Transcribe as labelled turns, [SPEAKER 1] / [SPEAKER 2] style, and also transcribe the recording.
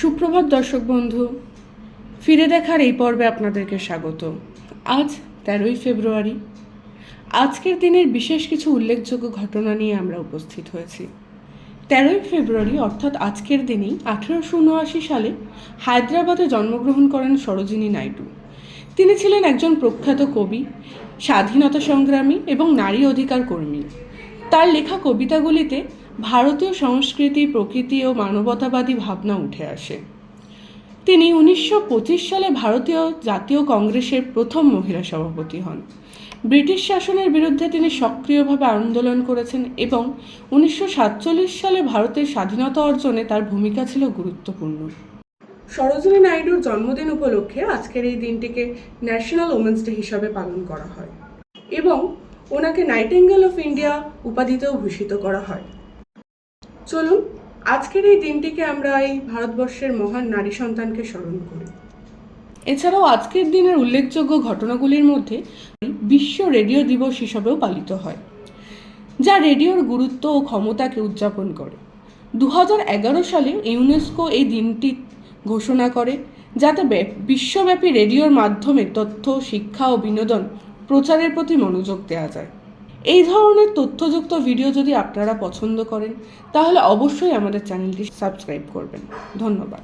[SPEAKER 1] সুপ্রভাত দর্শক বন্ধু, ফিরে দেখার এই পর্বে আপনাদেরকে স্বাগত। আজ তেরোই ফেব্রুয়ারি। আজকের দিনের বিশেষ কিছু উল্লেখযোগ্য ঘটনা নিয়ে আমরা উপস্থিত হয়েছি। তেরোই ফেব্রুয়ারি অর্থাৎ আজকের দিনেই আঠেরোশো উনআশি সালে হায়দ্রাবাদে জন্মগ্রহণ করেন সরোজিনী নাইডু। তিনি ছিলেন একজন প্রখ্যাত কবি, স্বাধীনতা সংগ্রামী এবং নারী অধিকার কর্মী। তার লেখা কবিতাগুলিতে ভারতীয় সংস্কৃতি, প্রকৃতি ও মানবতাবাদী ভাবনা উঠে আসে। তিনি উনিশশো পঁচিশ সালে ভারতীয় জাতীয় কংগ্রেসের প্রথম মহিলা সভাপতি হন। ব্রিটিশ শাসনের বিরুদ্ধে তিনি সক্রিয়ভাবে আন্দোলন করেছেন এবং উনিশশো সাতচল্লিশ সালে ভারতের স্বাধীনতা অর্জনে তার ভূমিকা ছিল গুরুত্বপূর্ণ। সরোজিনী নাইডুর জন্মদিন উপলক্ষে আজকের এই দিনটিকে ন্যাশনাল ওমেন্স ডে হিসাবে পালন করা হয় এবং ওনাকে নাইটেঙ্গেল অফ ইন্ডিয়া উপাধিতেও ভূষিত করা হয়। চলুন, আজকের এই দিনটিকে আমরা এই ভারতবর্ষের মহান নারী সন্তানকে স্মরণ করি। এছাড়াও আজকের দিনের উল্লেখযোগ্য ঘটনাগুলির মধ্যে বিশ্ব রেডিও দিবস হিসাবেও পালিত হয়, যা রেডিওর গুরুত্ব ও ক্ষমতাকে উদযাপন করে। দু সালে ইউনেস্কো এই দিনটি ঘোষণা করে, যাতে বিশ্বব্যাপী রেডিওর মাধ্যমে তথ্য, শিক্ষা ও বিনোদন প্রচারের প্রতি মনোযোগ দেওয়া যায়। এই ধরনের তথ্যযুক্ত ভিডিও যদি আপনারা পছন্দ করেন, তাহলে অবশ্যই আমাদের চ্যানেলটি সাবস্ক্রাইব করবেন। ধন্যবাদ।